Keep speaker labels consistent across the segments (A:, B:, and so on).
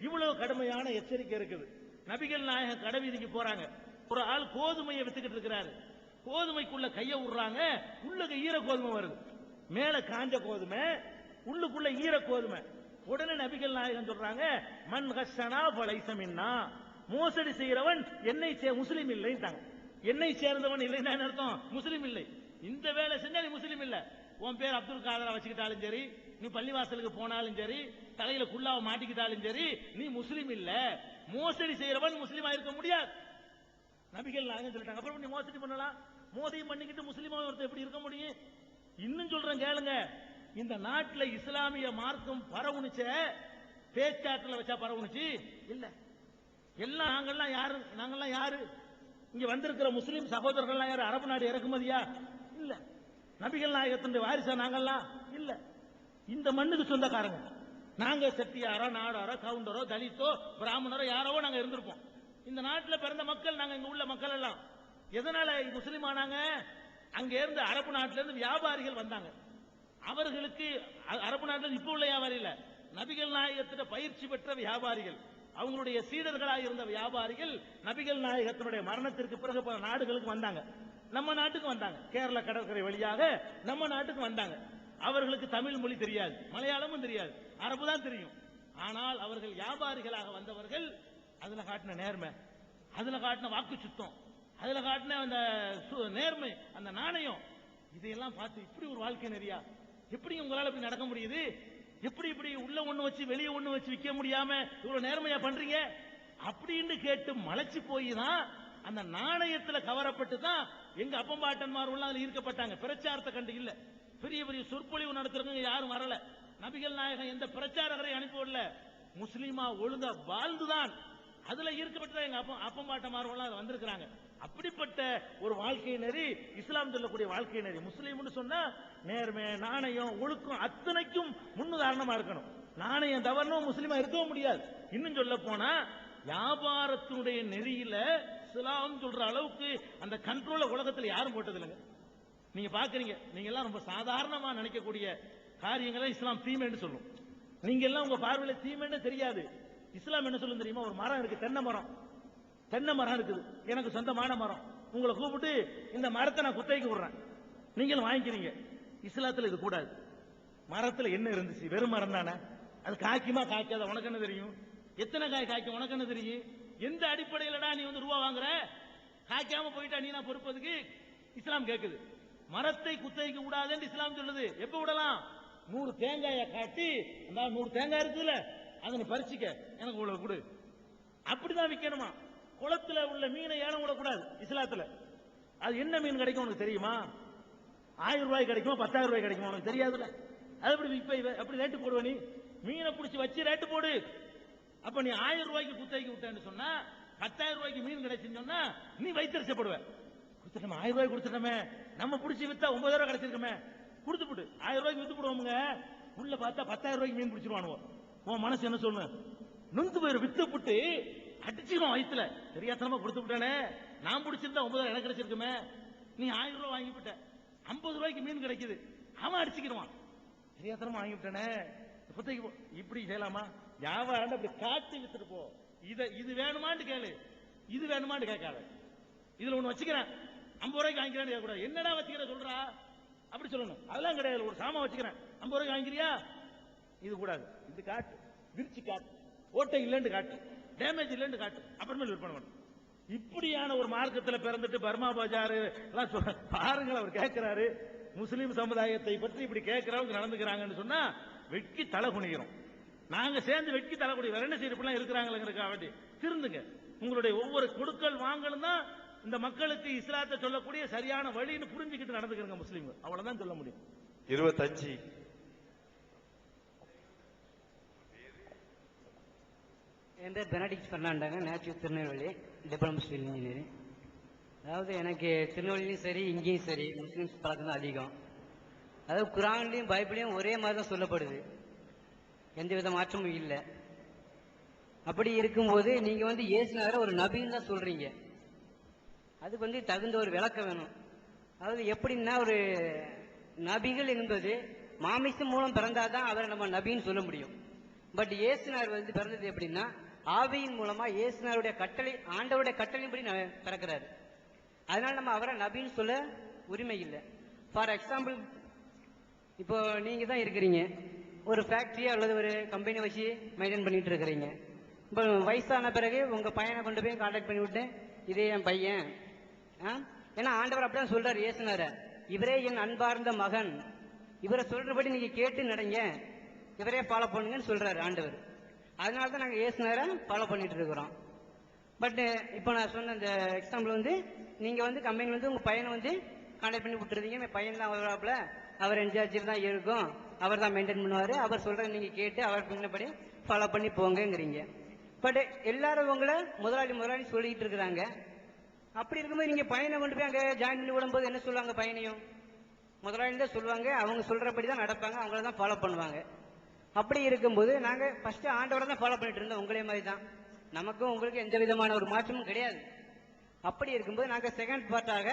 A: இவ்வளவு கடுமையான எச்சரிக்கை இருக்குது. நபிகள் நாயகம் கடை வீதிக்கு போறாங்க. ஒரு ஆள் கோதுமையை வித்துக்கிட்டு இருக்கிறாரு. கோதுமைக்குள்ள கைய விடுறாங்க உள்ளுக்கு ஈர கோதுமை வருது. மேல காஞ்ச கோதுமை உள்ளுக்குள்ள ஈர கோதுமை. உடனே நபிகள் நாயகம் சொல்றாங்க மண் ஹஸ்ஸனா பலைசமின்னா மோசடி செய்யறவன் என்னை சே முஸ்லீம் இல்லைன்ட்டாங்க. என்னை சேர்ந்தவன் இல்லைன்னா என்ன அர்த்தம்? முஸ்லீம் இல்லை. இந்த வேலை செஞ்சா நீ முஸ்லீம் இல்லை. உன் பேர் அப்துல் காதரா வச்சுக்கிட்டாலும் சரி நீ பள்ளிவாசலுக்கு போனாலும் சரி தலையில குள்ளாவ மாட்டிக்கிட்டாலும் சரி நீ முஸ்லீம் இல்ல. மோசடி செய்யறவன் முஸ்லீமா இருக்க முடியாது. நபிகள் நாங்க சொல்லிட்டாங்க. அப்புறம் நீ மோசடி பண்ணலாம். மோசடி பண்ணிக்கிட்டு முஸ்லீமா ஒருத்தர் எப்படி இருக்க முடியும்? இன்னும் சொல்றேன் கேளுங்க. இந்த நாட்டில் இஸ்லாமிய மார்க்கம் பரவுனுச்ச. பேச்சாட்டுல வச்சா பரவுனுச்சு? இல்ல. எல்லாம் நாங்கெல்லாம் யாரு? நாங்கெல்லாம் யாரு? இங்க வந்திருக்கிற முஸ்லீம் சகோதரர்கள்லாம் யாரு? அரபு நாடு இறக்குமதியா? இல்ல. நபிகள் நாயகத்தின் வாரிசா நாங்கெல்லாம் இந்த மண்ணுக்கு சொந்தக்காரங்க. நாங்க செட்டியாரோ நாடாரோ கவுண்டரோ தலித்தோ பிராமணரோ யாரோ நாங்க இருந்திருப்போம். இந்த நாட்டில் பிறந்த மக்கள் நாங்க இங்க உள்ள மக்கள் எல்லாம். எதனால முஸ்லீம் ஆனாங்க? அங்க இருந்து அரபு நாட்டில இருந்து வியாபாரிகள் வந்தாங்க. அவர்களுக்கு அ- அரபு நாட்டில் இப்ப உள்ள வியாபாரி இல்ல. நபிகள் நாயகத்திட பயிற்சி பெற்ற வியாபாரிகள். அவங்களுடைய சீடர்களாக இருந்த வியாபாரிகள் நபிகள் நாயகத்தினுடைய மரணத்திற்கு பிறகு பல நாடுகளுக்கு வந்தாங்க. நம்ம நாட்டுக்கு வந்தாங்க. கேரள கடற்கரை வழியாக நம்ம நாட்டுக்கு வந்தாங்க. அவர்களுக்கு தமிழ் மொழி தெரியாது. மலையாளமும் தெரியாது. அரபு தான் தெரியும். ஆனால் அவர்கள் வியாபாரிகளாக வந்தவர்கள் அதுல காட்டின நேர்மை அதுல காட்டின வாக்கு சுத்தம் அதுல காட்டின அந்த சு- நேர்மை அந்த நாணயம் இதையெல்லாம் பார்த்து இப்படி ஒரு வாழ்க்கை நெறியா? எப்படி உங்களால் இப்படி நடக்க முடியுது? எப்படி இப்படி உள்ள ஒண்ணு வச்சு வெளியே ஒண்ணு வச்சு விற்க முடியாம இவ்வளவு நேர்மையா பண்றீங்க? அப்படின்னு கேட்டு மலைச்சு போய் தான் அந்த நாணயத்துல கவரப்பட்டு தான் எங்க அப்பம்பாட்டன்மார் உள்ள அதில் ஈர்க்கப்பட்டாங்க. பிரச்சாரத்தை கண்டு இல்லை. பெரிய பெரிய சொற்பொழிவு நடத்துறவங்க யாரும் வரல. நபிகள் நாயகம் எந்த பிரச்சாரகரை அனுப்பிவிடல. முஸ்லீமா ஒழுங்கா வாழ்ந்துதான். அதுல ஈர்க்கப்பட்டு எங்க அப்பா அப்பம்பாட்டமாரெல்லாம் அது வந்திருக்கிறாங்க. அப்படிப்பட்ட ஒரு வாழ்க்கை நெறி இஸ்லாம் சொல்லக்கூடிய வாழ்க்கை நெறி. முஸ்லீம்னு சொன்னா நேர்மை நாணயம் ஒழுக்கம் அத்தனைக்கும் முன்னுதாரணமா இருக்கணும். நாணயம் தவறணும் முஸ்லீமா இருக்கவும் முடியாது. இன்னும் சொல்ல போனா வியாபாரத்தினுடைய நெறியில இஸ்லாம் சொல்ற அளவுக்கு அந்த கண்ட்ரோல உலகத்துல யாரும் போட்டது இல்லைங்க நீங்க பாக்குறீங்க நீங்க எல்லாம் ரொம்ப சாதாரணமா நினைக்கக்கூடிய காரியங்களை இஸ்லாம் தீமைன்னு சொல்லும். நீங்க எல்லாம் உங்க பார்வையில தீமைன்னு தெரியாது. இஸ்லாம் என்ன சொல்லும் தெரியுமா? ஒரு மரம் இருக்கு தென்னை மரம். தென்னை மரம் இருக்குது. எனக்கு சொந்தமான மரம். உங்களை கூப்பிட்டு இந்த மரத்தை நான் குத்தகைக்கு விடுறேன். நீங்களும் வாங்கிக்கிறீங்க. இஸ்லாத்துல இது கூடாது. மரத்துல என்ன இருந்துச்சு? வெறும் மரம் தானே? அது காய்க்குமா காய்க்காத உனக்கு என்ன தெரியும்? எத்தனை காய் காய்க்கும் உனக்கு என்ன தெரியும்? எந்த அடிப்படையிலடா நீ வந்து ரூபா வாங்குற? காய்க்காம போயிட்டா நீ நான் பொறுப்பதுக்கு இஸ்லாம் கேட்குது மரத்தை குத்தகைக்கு விடாதுன்னு இஸ்லாம் சொல்லுது. எப்ப விடலாம்? நூறு தேங்காயை காட்டி அந்த நூறு தேங்காய் இருக்குல்ல அதை நீ பறிச்சுக்க. எனக்கு இவ்வளவு கொடு. அப்படிதான் விற்கணுமா குளத்துல உள்ள மீனை ஏலம் விடக்கூடாது இஸ்லாத்துல. அது என்ன மீன் கிடைக்கும் உனக்கு தெரியுமா? ஆயிரம் ரூபாய் கிடைக்குமா பத்தாயிரம் ரூபாய் கிடைக்குமா உனக்கு தெரியாதுல்ல. அது எப்படி விற்ப எப்படி ரேட்டு போடுவ நீ? மீனை பிடிச்சி வச்சு ரேட்டு போடு. அப்ப நீ ஆயிரம் ரூபாய்க்கு குத்தகைக்கு விட்டேன்னு சொன்னா பத்தாயிரம் ரூபாய்க்கு மீன் கிடைச்சுன்னு சொன்னா நீ வைத்தரிசப்படுவேன் கொடுத்துட்டோமே ஆயிரம் ரூபாய் கொடுத்துட்டோமே. நம்ம பிடிச்சி வித்தா ஒன்பதாயிரம் ரூபாய் கிடைச்சிருக்கோமே. கொடுத்து போட்டு ஆயிரம் ரூபாய்க்கு வித்து போடுவோமுங்க. உள்ள பார்த்தா பத்தாயிரம் ரூபாய்க்கு மீன் பிடிச்சிருவானுவோ. உன் மனசு என்ன சொல்லு நொந்து போயிரு வித்து போட்டு அடிச்சிடும் வயிற்றுல தெரியாதனமா கொடுத்து விட்டானே. நான் பிடிச்சிருந்தா ஒன்பதாயிரம் எனக்கு கிடைச்சிருக்குமே. நீ ஆயிரம் ரூபாய் வாங்கி விட்ட. ஐம்பது ரூபாய்க்கு மீன் கிடைக்குது. அவன் அடிச்சுக்கிடுவான். தெரியாதனமா வாங்கி விட்டானே. புத்தைக்கு இப்படி செய்யலாமா? வியாபாரம் அப்படி காட்டி வித்துட்டு போ. இதை இது வேணுமான்னு கேளு. இது வேணுமான்னு கேட்காத. இதுல ஒண்ணு வச்சுக்கிறேன். ஐம்பது ரூபாய்க்கு வாங்கிக்கிறேன்னு கேட்கக்கூடாது என்னடா வச்சுக்கிற சொல்றா? அப்படி சொல்லணும். அதெல்லாம் கிடையாது. ஒரு சாமான் வச்சுக்கிறேன். ஐம்பது ரூபாய்க்கு வாங்கிக்கிறியா? இது கூடாது. இது காட்டு. விரிச்சு காட்டு. ஓட்டை இல்லைன்னு காட்டு. டேமேஜ் இல்லைன்னு காட்டு. அப்புறமேல் விற்பனை பண்ணும் இப்படியான ஒரு மார்க்கத்தில் பிறந்துட்டு பர்மா பஜார் எல்லாம் பாருங்கள் அவர் கேட்கிறாரு. முஸ்லீம் சமுதாயத்தை பற்றி இப்படி கேட்கிறவங்க நடந்துக்கிறாங்கன்னு சொன்னா வெட்கி தலை குனிகிறோம். நாங்க சேர்ந்து வெட்கி தலை குனி வேற என்ன செய்ய இப்படிலாம் வேண்டி. திருந்துங்க. உங்களுடைய ஒவ்வொரு கொடுக்கல் வாங்கலும் தான் இந்த மக்களுக்கு இஸ்லாத்தை சொல்லக்கூடிய சரியான வழின்னு புரிஞ்சுக்கிட்டு நடந்துக்கிறங்க முஸ்லீம்கள். அவ்வளவுதான் சொல்ல முடியும்.
B: இருபத்தஞ்சு.
C: என் பேர் பெனடிக்ஸ் பெர்னாண்டாங்க நேச்சு திருநெல்வேலி டிப்ளமோ சிவில் இன்ஜினியரிங். அதாவது எனக்கு திருநெல்வேலியும் சரி இங்கேயும் சரி முஸ்லீம்ஸ் பழக்கம் தான் அதிகம். அதாவது குரான்லையும் பைபிளையும் ஒரே மாதிரி தான் சொல்லப்படுது. எந்த வித மாற்றமும் இல்லை. அப்படி இருக்கும்போது நீங்க வந்து இயேசுநாதரை ஒரு நபின்னு தான் சொல்றீங்க. அதுக்கு வந்து தகுந்த ஒரு விளக்கம் வேணும். அதாவது எப்படின்னா ஒரு நபிகள் என்பது மாமிசம் மூலம் பிறந்தாதான் அவரை நம்ம நபின்னு சொல்ல முடியும். பட் இயேசுனார் வந்து பிறந்தது எப்படின்னா ஆவியின் மூலமா இயேசுனாருடைய கட்டளை ஆண்டவருடைய கட்டளையின்படி ந- பிறக்கிறாரு. அதனால நம்ம அவரை நபின்னு சொல்ல உரிமை இல்லை. ஃபார் எக்ஸாம்பிள் இப்போ நீங்க தான் இருக்கிறீங்க. ஒரு ஃபேக்டரி அல்லது ஒரு கம்பெனி வச்சு மெயின்டைன் பண்ணிட்டு இருக்கிறீங்க. இப்போ வயசான பிறகு உங்க பையனை கொண்டு போய் கான்டாக்ட் பண்ணி விட்டு இதே என் பையன் ஏன்னா ஆண்டவர் அப்படிதான் சொல்றாரு இயேசுனார. இவரே என் அன்பார்ந்த மகன். இவரை சொல்றபடி நீங்க கேட்டு நடங்க. இவரே ஃபாலோ பண்ணுங்கன்னு சொல்றாரு ஆண்டவர். அதனால தான் நாங்கள் இயேசுனார ஃபாலோ பண்ணிட்டு இருக்கிறோம் பட் இப்போ நான் சொன்ன இந்த எக்ஸாம்பிள் வந்து நீங்கள் வந்து கம்பெனி வந்து உங்கள் பையனை வந்து கான்டாக்ட் பண்ணி விட்டுருந்தீங்க என் பையன் தான் வருவாப்புல அவர் இன்சார்ஜில் தான் இருக்கும். அவர் தான் மெயின்டைன் பண்ணுவார். அவர் சொல்கிறத நீங்கள் கேட்டு அவர் பின்னபடி ஃபாலோ பண்ணி போங்கங்கிறீங்க. பட் எல்லாரும் உங்களை முதலாளி முதலாளி சொல்லிக்கிட்டு இருக்கிறாங்க. அப்படி இருக்கும்போது நீங்க பையனை கொண்டு போய் அங்கே ஜாயின் பண்ணி விடும்போது என்ன சொல்லுவாங்க பையனையும்? முதலாளி தான் சொல்லுவாங்க? அவங்க சொல்றபடி தான் நடப்பாங்க. அவங்கள தான் ஃபாலோ பண்ணுவாங்க. அப்படி இருக்கும்போது நாங்க ஃபர்ஸ்ட் ஆண்டவரை தான் ஃபாலோ பண்ணிட்டு இருந்தோம். உங்களே மாதிரி தான் நமக்கும் உங்களுக்கு எந்த விதமான ஒரு மாற்றமும் கிடையாது. அப்படி இருக்கும்போது நாங்க செகண்ட் பார்ட்டாக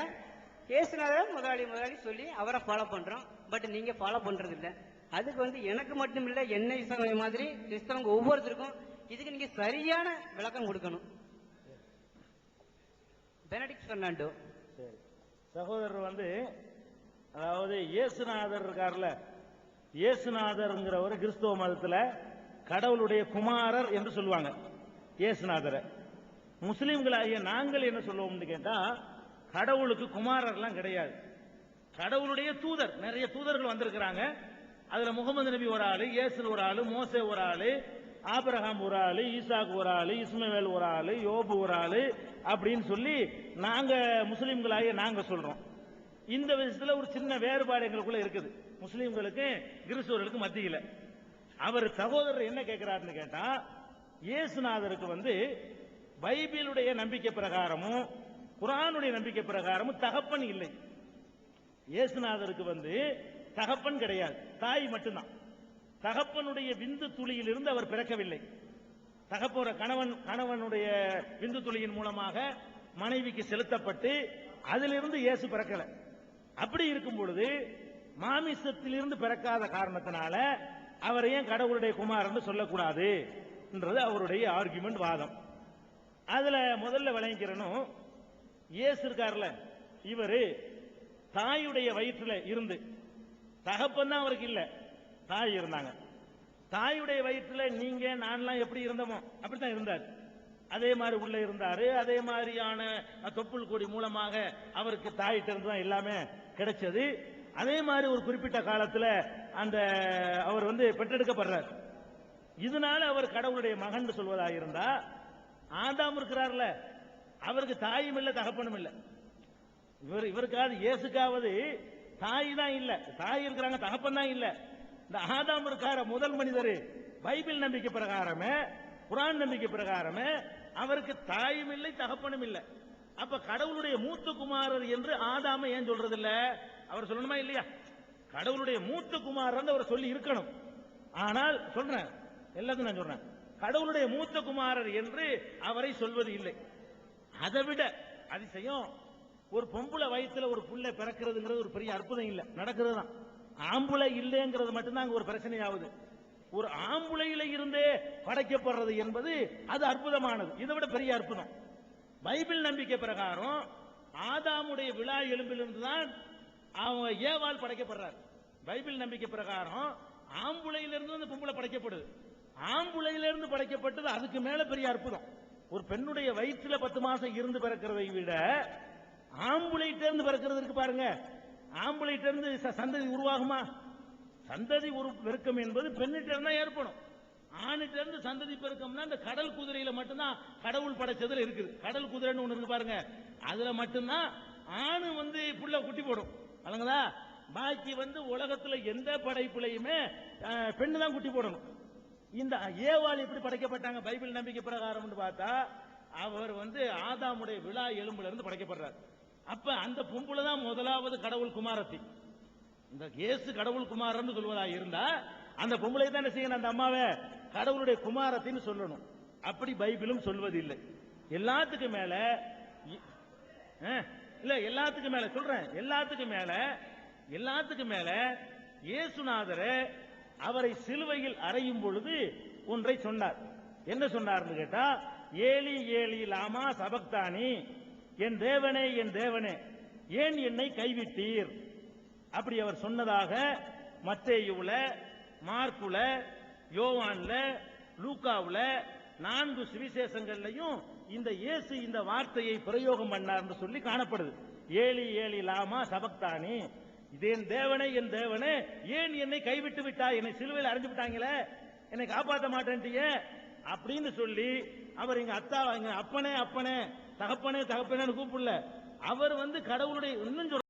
C: இயேசுநாதர் முதலாளி முதலாளி சொல்லி அவரை ஃபாலோ பண்றோம். பட் நீங்க ஃபாலோ பண்றது இல்லை அதுக்கு வந்து எனக்கு மட்டும் இல்லை என்னை ச- மாதிரி கிறிஸ்தவங்க ஒவ்வொருத்தருக்கும் இதுக்கு நீங்க சரியான விளக்கம் கொடுக்கணும். பெனடிக்ட் பெர்னாண்டோ
A: சரி. சகோதரர் வந்து அதாவது இயேசுநாதர் இருக்கார்ல இயேசுநாதர்ங்கிறவர் கிறிஸ்துவ மதத்தில் கடவுளுடைய குமாரர் என்று சொல்லுவாங்க இயேசுநாதரை. முஸ்லீம்களாகிய நாங்கள் என்ன சொல்லுவோம்னு கேட்டால் கடவுளுக்கு குமாரர்லாம் கிடையாது. கடவுளுடைய தூதர் நிறைய தூதர்கள் வந்திருக்கிறாங்க. அதில் முகமது நபி ஒரு ஆள் இயேசு ஒரு ஆளு மோசே ஒரு ஆள் ஆபிரகாம் ஒரு ஆளு ஈசாக் ஒரு ஆளு இஸ்மவேல் ஒரு ஆளு யோபு ஒரு ஆளு அப்படின்னு சொல்லி நாங்கள் முஸ்லீம்களாகிய நாங்கள் சொல்கிறோம் இந்த விஷயத்தில் ஒரு சின்ன வேறுபாடு எங்களுக்குள்ள இருக்குது. முஸ்லிம்களுக்கு கிறிஸ்துவர்களுக்கு மத்தியில். அவர் சகோதரர் என்ன கேட்கிறாருன்னு கேட்டால் இயேசுநாதருக்கு வந்து பைபிளுடைய நம்பிக்கை பிரகாரமும் குரானுடைய நம்பிக்கை பிரகாரமும் தகப்பன் இல்லை. இயேசுநாதருக்கு வந்து தகப்பன் கிடையாது. தாய் மட்டும்தான். தகப்பனுடைய விந்து துளியிலிருந்து அவர் பிறக்கவில்லை. தகப்போற கணவன் கணவனுடைய விந்து துளியின் மூலமாக மனைவிக்கு செலுத்தப்பட்டு அதிலிருந்து இயேசு பிறக்கல. அப்படி இருக்கும் பொழுது மாமிசத்திலிருந்து பிறக்காத காரணத்தினால அவரை ஏன் கடவுளுடைய குமாரன் சொல்லக்கூடாது என்றது அவருடைய ஆர்குமெண்ட் வாதம். அதுல முதல்ல விளங்கிக்கிறனும் இயேசு இருக்கார்ல இவரு தாயுடைய வயிற்றுல இருந்து தகப்பன் தான் அவருக்கு இல்லை. தாய் இருந்தாங்க. தாயுடைய வயிற்றுல நீங்க நான்லாம் எப்படி இருந்தோமோ அப்படித்தான் இருந்தார். அதே மாதிரி உள்ள இருந்தாரு. அதே மாதிரியான தொப்புள் கொடி மூலமாக அவருக்கு தாயிட்ட இருந்து தான் எல்லாமே கிடைச்சது. அதே மாதிரி ஒரு குறிப்பிட்ட காலத்துல அந்த அவர் வந்து பெற்றெடுக்கப்படுறார். இதனால அவர் கடவுளுடைய மகன் சொல்வதாக இருந்தா ஆதாம் இருக்கிறார்ல அவருக்கு தாயும் இல்ல தகப்பனும் இல்ல. இவர் இவருக்காவது இயேசுக்காவது தாய் தான் இல்ல. தாய் இருக்கிறாங்க தகப்பன் தான் இல்லை. இந்த ஆதாம் இருக்கார முதல் மனிதர். பைபிள் நம்பிக்கை பிரகாரமே குரான் நம்பிக்கை பிரகாரமே அவருக்கு தாயும் இல்லை தகப்பனும் இல்லை. அப்ப கடவுளுடைய மூத்த குமாரர் என்று ஆதாம ஏன் சொல்றது இல்ல அவர் சொல்லணுமா இல்லையா? கடவுளுடைய மூத்த குமாரர் அவர் சொல்லி இருக்கணும். ஆனால் சொல்றேன் எல்லாத்தையும் நான் சொல்றேன். கடவுளுடைய மூத்த குமாரர் என்று அவரை சொல்வது இல்லை. அதை விட அதிசயம் ஒரு பொம்பளை வயசுல ஒரு புள்ள பிறக்கிறதுங்கிறது ஒரு பெரிய அற்புதம் இல்லை. நடக்கிறது தான் ஆம்புளை இல்லைங்கிறது மட்டும்தான் அங்க ஒரு பிரச்சனையாகுது ஒரு ஆம்புளையில இருந்தே படைக்கப்படுறது என்பது அது அற்புதமானது. இதை விட பெரிய அற்புதம். பைபிள் நம்பிக்கை பிரகாரம் ஆதாமுடைய விழா எலும்பிலிருந்து தான் அவன் ஏவாள் படைக்கப்படுறார். பைபிள் நம்பிக்கை பிரகாரம் ஆம்புளையிலிருந்து அந்த பொம்பளை படைக்கப்படுது. ஆம்புளையிலிருந்து படைக்கப்பட்டது அதுக்கு மேல பெரிய அற்புதம். ஒரு பெண்ணுடைய வயிற்றுல பத்து மாசம் இருந்து பிறக்கிறதை விட ஆம்புளைட்ட இருந்து பிறக்கிறது இருக்கு பாருங்க ஆம்பளைட்ட இருந்து ச- சந்ததி உருவாகுமா? சந்ததி உரு பெருக்கம் என்பது பெண்ணிட்ட இருந்தா ஏற்படும். ஆணிட்ட இருந்து சந்ததி பெருக்கம்னா இந்த கடல் குதிரையில மட்டும்தான் கடவுள் படைச்சதுல இருக்குது. கடல் குதிரைன்னு ஒண்ணு இருக்கு பாருங்க. அதுல மட்டும்தான் ஆணு வந்து புள்ள குட்டி போடும். வழங்குதா பாக்கி வந்து உலகத்துல எந்த படைப்புலையுமே பெண்ணு தான் குட்டி போடணும். இந்த ஏவாள் எப்படி படைக்கப்பட்டாங்க பைபிள் நம்பிக்கை பிரகாரம்னு பார்த்தா அவர் வந்து ஆதாமுடைய விழா எலும்புல இருந்து படைக்கப்படுறார். அப்ப அந்த பொம்புல தான் முதலாவது கடவுள் குமாரத்தி. இந்த இயேசு கடவுள் குமாரன்னு சொல்வதாக இருந்தா அந்த பொம்பளை தான் செய்யணும் அந்த அம்மாவை கடவுளுடைய குமாரத்தின்னு சொல்லணும். அப்படி பைபிளும் சொல்வதில்லை. எல்லாத்துக்கும் மேல இ- ஆ, இல்ல எல்லாத்துக்கும் மேல சொல்றேன். எல்லாத்துக்கும் மேல எல்லாத்துக்கும் மேல இயேசுநாதரை அவரை சிலுவையில் அறையும் பொழுது ஒன்றை சொன்னார். என்ன சொன்னார்னு கேட்டா ஏலி ஏலி லாமா சபக்தானி என் தேவனே என் தேவனே ஏன் என்னை கைவிட்டீர்? அப்படி அவர் சொன்னதாக மத்தேயுல மார்க்குல யோவான்ல லூக்காவுல நான்கு சுவிசேஷங்கள்லையும் இந்த இயேசு இந்த வார்த்தையை பிரயோகம் பண்ணார்னு சொல்லி காணப்படுது. ஏலி ஏலி லாமா சபக்தானி இது என் தேவனே என் தேவனே ஏன் என்னை கைவிட்டு விட்டா என்னை சிலுவையில் அரைஞ்சு விட்டாங்களே? என்னை காப்பாற்ற மாட்டேன்ட்டிய அப்படின்னு சொல்லி அவர் எங்க அத்தா எங்க அப்பனே அப்பனே தகப்பனே தகப்பனேன்னு கூப்பிடல. அவர் வந்து கடவுளுடைய இன்னும்